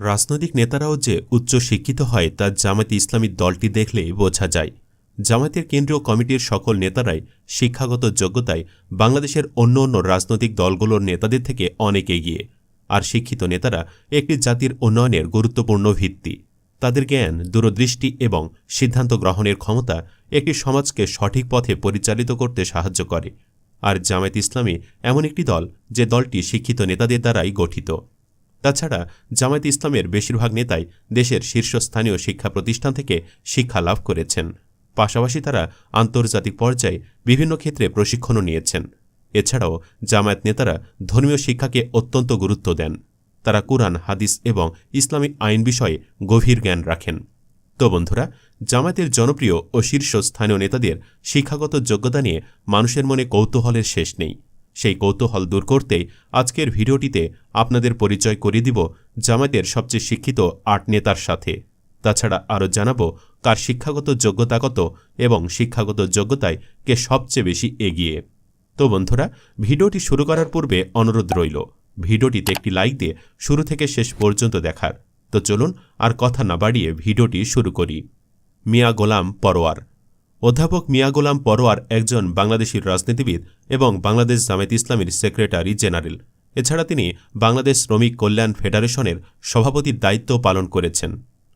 রাজনৈতিক নেতারাও যে উচ্চ শিক্ষিত হয়, তা জামায়াতে ইসলামী দলটি দেখলেই বোঝা যায়। জামায়াতের কেন্দ্রীয় কমিটির সকল নেতারাই শিক্ষাগত যোগ্যতায় বাংলাদেশের অন্য অন্য রাজনৈতিক দলগুলোর নেতাদের থেকে অনেক এগিয়ে। আর শিক্ষিত নেতারা একটি জাতির উন্নয়নের গুরুত্বপূর্ণ ভিত্তি। তাদের জ্ঞান, দূরদৃষ্টি এবং সিদ্ধান্ত গ্রহণের ক্ষমতা একটি সমাজকে সঠিক পথে পরিচালিত করতে সাহায্য করে। আর জামায়াত ইসলামী এমন একটি দল যে দলটি শিক্ষিত নেতাদের দ্বারাই গঠিত। তাছাড়া জামায়াত ইসলামের বেশিরভাগ নেতাই দেশের শীর্ষস্থানীয় শিক্ষা প্রতিষ্ঠান থেকে শিক্ষা লাভ করেছেন। পাশাপাশি তারা আন্তর্জাতিক পর্যায়ে বিভিন্ন ক্ষেত্রে প্রশিক্ষণও নিয়েছেন। এছাড়াও জামায়াত নেতারা ধর্মীয় শিক্ষাকে অত্যন্ত গুরুত্ব দেন। তারা কুরআন, হাদিস এবং ইসলামী আইন বিষয়ে গভীর জ্ঞান রাখেন। তো বন্ধুরা, জামায়াতের জনপ্রিয় ও শীর্ষস্থানীয় নেতাদের শিক্ষাগত যোগ্যতা নিয়ে মানুষের মনে কৌতূহলের শেষ নেই। সেই কৌতূহল দূর করতেই আজকের ভিডিওটিতে আপনাদের পরিচয় করিয়ে দিব জামায়াতের সবচেয়ে শিক্ষিত আট নেতার সাথে। তাছাড়া আরও জানাব কার শিক্ষাগত যোগ্যতা কত এবং শিক্ষাগত যোগ্যতায় কে সবচেয়ে বেশি এগিয়ে। তো বন্ধুরা, ভিডিওটি শুরু করার পূর্বে অনুরোধ রইল, ভিডিওটিতে একটি লাইক দিয়ে শুরু থেকে শেষ পর্যন্ত দেখার। তো চলুন আর কথা না বাড়িয়ে ভিডিওটি শুরু করি। মিয়া গোলাম পরোয়ার অধ্যাপক মিয়া গোলাম পরোয়ার একজন বাংলাদেশি রাজনীতিবিদ এবং বাংলাদেশ জামায়াত ইসলামীর সেক্রেটারি জেনারেল। এছাড়া তিনি বাংলাদেশ শ্রমিক কল্যাণ ফেডারেশনের সভাপতির দায়িত্ব পালন করেছেন।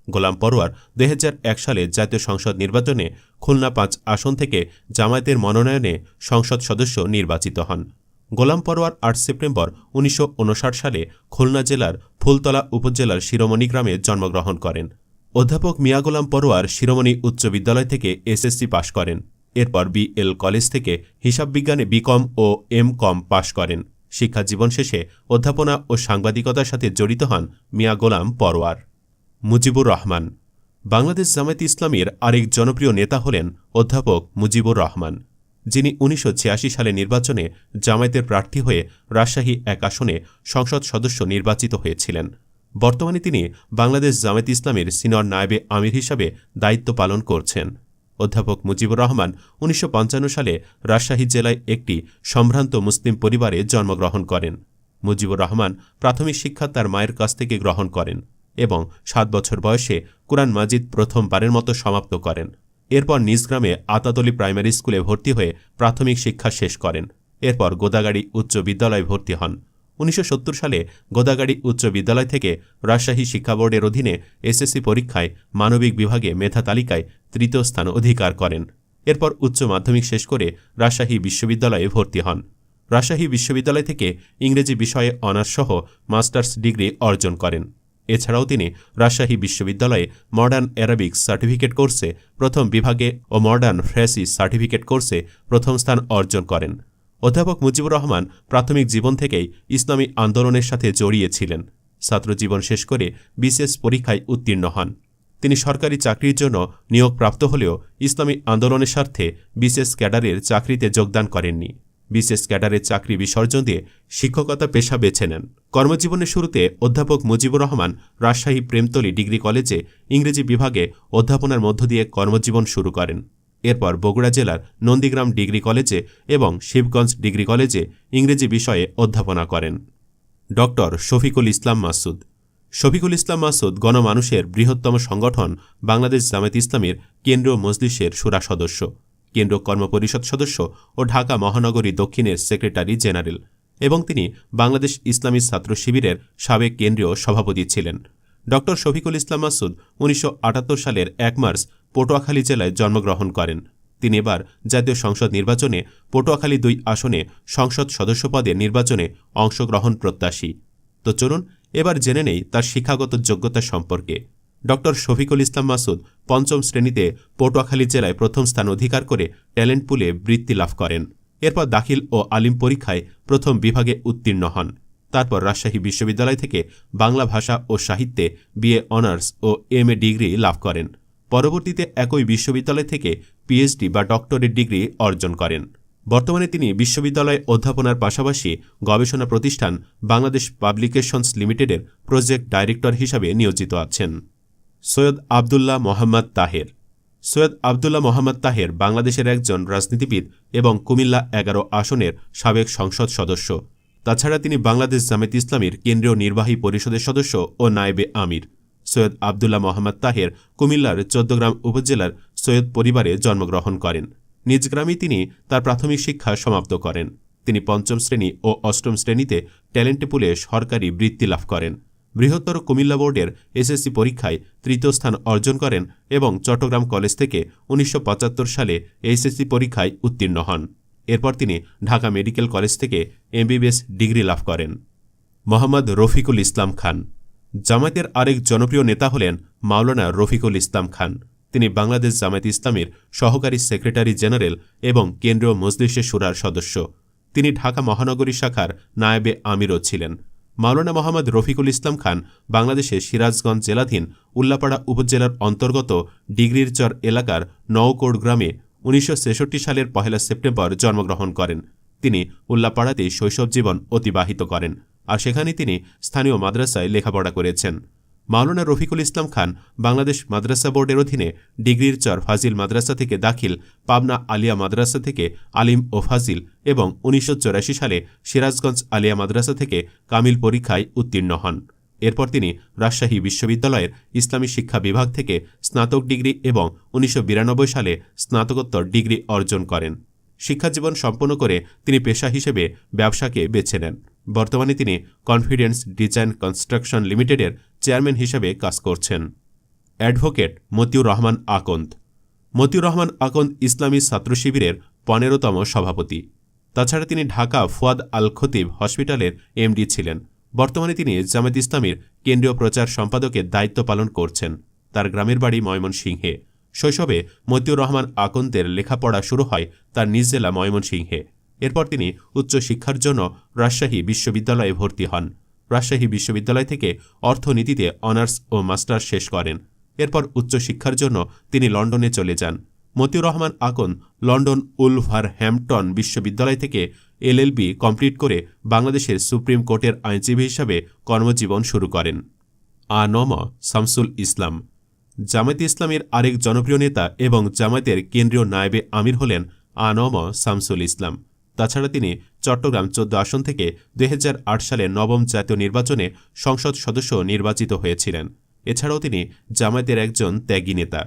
গোলাম পরোয়ার দু হাজার এক সালে জাতীয় সংসদ নির্বাচনে খুলনা পাঁচ আসন থেকে জামায়াতের মনোনয়নে সংসদ সদস্য নির্বাচিত হন। গোলাম পরোয়ার আট সেপ্টেম্বর উনিশশো উনষাট সালে খুলনা জেলার ফুলতলা উপজেলার শিরোমণি গ্রামে জন্মগ্রহণ করেন। অধ্যাপক মিয়া গোলাম পরোয়ার শিরোমণি উচ্চ বিদ্যালয় থেকে এসএসসি পাশ করেন। এরপর বিএল কলেজ থেকে হিসাব বিজ্ঞানে বিকম ও এম কম পাশ করেন। শিক্ষা জীবন শেষে অধ্যাপনা ও সাংবাদিকতার সাথে জড়িত হন মিয়া গোলাম পরোয়ার। মুজিবুর রহমান। বাংলাদেশ জামায়াত ইসলামীর আরেক জনপ্রিয় নেতা হলেন অধ্যাপক মুজিবুর রহমান। যিনি উনিশশো সালে নির্বাচনে জামায়াতের প্রার্থী হয়ে রাজশাহী এক আসনে সংসদ সদস্য নির্বাচিত হয়েছিলেন। বর্তমানে তিনি বাংলাদেশ জামায়াত ইসলামের সিনিয়র নায়েবে আমির হিসাবে দায়িত্ব পালন করছেন। অধ্যাপক মুজিবুর রহমান উনিশশো পঞ্চান্ন সালে রাজশাহী জেলায় একটি সম্ভ্রান্ত মুসলিম পরিবারে জন্মগ্রহণ করেন। মুজিবুর রহমান প্রাথমিক শিক্ষা তার মায়ের কাছ থেকে গ্রহণ করেন এবং সাত বছর বয়সে কুরআন মাজিদ প্রথমবারের মতো সমাপ্ত করেন। এরপর নিজ গ্রামে আতাতলি প্রাইমারি স্কুলে ভর্তি হয়ে প্রাথমিক শিক্ষা শেষ করেন। এরপর গোদাগাড়ি উচ্চ বিদ্যালয়ে ভর্তি হন। উনিশশো সত্তর সালে গোদাগাড়ি উচ্চ বিদ্যালয় থেকে রাজশাহী শিক্ষা বোর্ডের অধীনে এসএসসি পরীক্ষায় মানবিক বিভাগে মেধা তালিকায় তৃতীয় স্থান অধিকার করেন। এরপর উচ্চ মাধ্যমিক শেষ করে রাজশাহী বিশ্ববিদ্যালয়ে ভর্তি হন। রাজশাহী বিশ্ববিদ্যালয় থেকে ইংরেজি বিষয়ে অনার্সসহ মাস্টার্স ডিগ্রি অর্জন করেন। এছাড়াও তিনি রাজশাহী বিশ্ববিদ্যালয়ে মডার্ন অ্যারাবিক সার্টিফিকেট কোর্সে প্রথম বিভাগে ও মডার্ন ফ্রেসি সার্টিফিকেট কোর্সে প্রথম স্থান অর্জন করেন। অধ্যাপক মুজিবুর রহমান প্রাথমিক জীবন থেকেই ইসলামী আন্দোলনের সাথে জড়িয়েছিলেন ছাত্রজীবন শেষ করে বিশেষ পরীক্ষায় উত্তীর্ণ হন। তিনি সরকারি চাকরির জন্য নিয়োগপ্রাপ্ত হলেও ইসলামী আন্দোলনের স্বার্থে বিশেষ ক্যাডারের চাকরিতে যোগদান করেননি। বিশেষ ক্যাডারের চাকরি বিসর্জন দিয়ে শিক্ষকতা পেশা বেছে নেন। কর্মজীবনের শুরুতে অধ্যাপক মুজিবুর রহমান রাজশাহী প্রেমতলী ডিগ্রি কলেজে ইংরেজি বিভাগে অধ্যাপনার মধ্য দিয়ে কর্মজীবন শুরু করেন। এরপর বগুড়া জেলার নন্দীগ্রাম ডিগ্রি কলেজে এবং শিবগঞ্জ ডিগ্রি কলেজে ইংরেজি বিষয়ে অধ্যাপনা করেন। ড. শফিকুল ইসলাম মাসুদ। শফিকুল ইসলাম মাসুদ গণমানুষের বৃহত্তম সংগঠন বাংলাদেশ জামায়াত ইসলামের কেন্দ্রীয় মজলিসের সুরা সদস্য কেন্দ্র কর্মপরিষদ সদস্য ও ঢাকা মহানগরী দক্ষিণের সেক্রেটারি জেনারেল এবং তিনি বাংলাদেশ ইসলামী ছাত্র শিবিরের সাবেক কেন্দ্রীয় সভাপতি ছিলেন। ড. শফিকুল ইসলাম মাসুদ উনিশশো আটাত্তর সালের এক মার্চ পটুয়াখালী জেলায় জন্মগ্রহণ করেন। তিনি এবার জাতীয় সংসদ নির্বাচনে পটুয়াখালী দুই আসনে সংসদ সদস্য পদে নির্বাচনে অংশগ্রহণ প্রত্যাশী। তো চলুন এবার জেনে নেই তার শিক্ষাগত যোগ্যতা সম্পর্কে। ড. শফিকুল ইসলাম মাসুদ পঞ্চম শ্রেণীতে পটুয়াখালী জেলায় প্রথম স্থান অধিকার করে ট্যালেন্ট পুলে বৃত্তি লাভ করেন। এরপর দাখিল ও আলিম পরীক্ষায় প্রথম বিভাগে উত্তীর্ণ হন। তারপর রাজশাহী বিশ্ববিদ্যালয় থেকে বাংলা ভাষা ও সাহিত্যে বিএ অনার্স ও এম ডিগ্রি লাভ করেন। পরবর্তীতে একই বিশ্ববিদ্যালয় থেকে পিএইচডি বা ডক্টরেট ডিগ্রি অর্জন করেন। বর্তমানে তিনি বিশ্ববিদ্যালয়ে অধ্যাপনার পাশাপাশি গবেষণা প্রতিষ্ঠান বাংলাদেশ পাবলিকেশনস লিমিটেডের প্রজেক্ট ডাইরেক্টর হিসাবে নিয়োজিত আছেন। সৈয়দ আবদুল্লাহ মোহাম্মদ তাহের। সৈয়দ আবদুল্লাহ মোহাম্মদ তাহের বাংলাদেশের একজন রাজনীতিবিদ এবং কুমিল্লা এগারো আসনের সাবেক সংসদ সদস্য। তাছাড়া তিনি বাংলাদেশ জামেত ইসলামীর কেন্দ্রীয় নির্বাহী পরিষদের সদস্য ও নায়েবে আমির। সৈয়দ আবদুল্লাহ মোহাম্মদ তাহের কুমিল্লার চৌদ্দগ্রাম উপজেলার সৈয়দ পরিবারে জন্মগ্রহণ করেন। নিজ গ্রামেই তিনি তার প্রাথমিক শিক্ষা সমাপ্ত করেন। তিনি পঞ্চম শ্রেণি ও অষ্টম শ্রেণীতে ট্যালেন্টে পুলে সরকারি বৃত্তি লাভ করেন। বৃহত্তর কুমিল্লা বোর্ডের এসএসসি পরীক্ষায় তৃতীয় স্থান অর্জন করেন এবং চট্টগ্রাম কলেজ থেকে উনিশশো পঁচাত্তর সালে এসএসসি পরীক্ষায় উত্তীর্ণ হন। এরপর তিনি ঢাকা মেডিকেল কলেজ থেকে এমবিবিএস ডিগ্রি লাভ করেন। মোহাম্মদ রফিকুল ইসলাম খান জামায়াতের আরেক জনপ্রিয় নেতা হলেন মাওলানা রফিকুল ইসলাম খান। তিনি বাংলাদেশ জামায়াত ইসলামের সহকারী সেক্রেটারি জেনারেল এবং কেন্দ্রীয় মজলিসে সুরার সদস্য। তিনি ঢাকা মহানগরী শাখার নায়েবে আমিরও ছিলেন। মাওলানা মোহাম্মদ রফিকুল ইসলাম খান বাংলাদেশের সিরাজগঞ্জ জেলাধীন উল্লাপাড়া উপজেলার অন্তর্গত ডিগ্রির চর এলাকার নওকোড় গ্রামে উনিশশো ছেষট্টি সালের পহেলা সেপ্টেম্বর জন্মগ্রহণ করেন। তিনি উল্লাপাড়াতেই শৈশব জীবন অতিবাহিত করেন। আর সেখানে তিনি স্থানীয় মাদ্রাসায় লেখাপড়া করেছেন। মাওলানা রফিকুল ইসলাম খান বাংলাদেশ মাদ্রাসা বোর্ডের অধীনে ডিগ্রির চর ফাজিল মাদ্রাসা থেকে দাখিল পাবনা আলিয়া মাদ্রাসা থেকে আলিম ও ফাজিল এবং উনিশশো চুরাশি সালে সিরাজগঞ্জ আলিয়া মাদ্রাসা থেকে কামিল পরীক্ষায় উত্তীর্ণ হন। এরপর তিনি রাজশাহী বিশ্ববিদ্যালয়ের ইসলামী শিক্ষা বিভাগ থেকে স্নাতক ডিগ্রি এবং উনিশশো বিরানব্বই সালে স্নাতকোত্তর ডিগ্রি অর্জন করেন। শিক্ষাজীবন সম্পন্ন করে তিনি পেশা হিসেবে ব্যবসাকে বেছে নেন। বর্তমানে তিনি কনফিডেন্স ডিজাইন কনস্ট্রাকশন লিমিটেডের চেয়ারম্যান হিসেবে কাজ করছেন। অ্যাডভোকেট মতিউর রহমান আকন্দ। মতিউর রহমান আকন্দ ইসলামী ছাত্র শিবিরের পনেরোতম সভাপতি। তাছাড়া তিনি ঢাকা ফুয়াদ আল খতিব হসপিটালের এমডি ছিলেন। বর্তমানে তিনি জামাত ইসলামীর কেন্দ্রীয় প্রচার সম্পাদকের দায়িত্ব পালন করছেন। তার গ্রামের বাড়ি ময়মনসিংহে। শৈশবে মতিউর রহমান আকন্দের লেখাপড়া শুরু হয় তার নিজ জেলা ময়মনসিংহে। এরপর তিনি উচ্চশিক্ষার জন্য রাজশাহী বিশ্ববিদ্যালয়ে ভর্তি হন। রাজশাহী বিশ্ববিদ্যালয় থেকে অর্থনীতিতে অনার্স ও মাস্টার্স শেষ করেন। এরপর উচ্চশিক্ষার জন্য তিনি লন্ডনে চলে যান। Motiur Rahman Akan London Wolverhampton বিশ্ববিদ্যালয় থেকে এলএলবি কমপ্লিট করে বাংলাদেশের সুপ্রিম কোর্টের আইনজীবী হিসাবে কর্মজীবন শুরু করেন। আ নম শামসুল ইসলাম। জামায়াতে ইসলামের আরেক জনপ্রিয় নেতা এবং জামায়াতের কেন্দ্রীয় নায়েবে আমির হলেন আ আনম শামসুল ইসলাম। তাছাড়া তিনি চট্টগ্রাম চোদ্দ আসন থেকে দুই সালে নবম জাতীয় নির্বাচনে সংসদ সদস্য নির্বাচিত হয়েছিলেন। এছাড়াও তিনি জামায়াতের একজন ত্যাগী নেতা।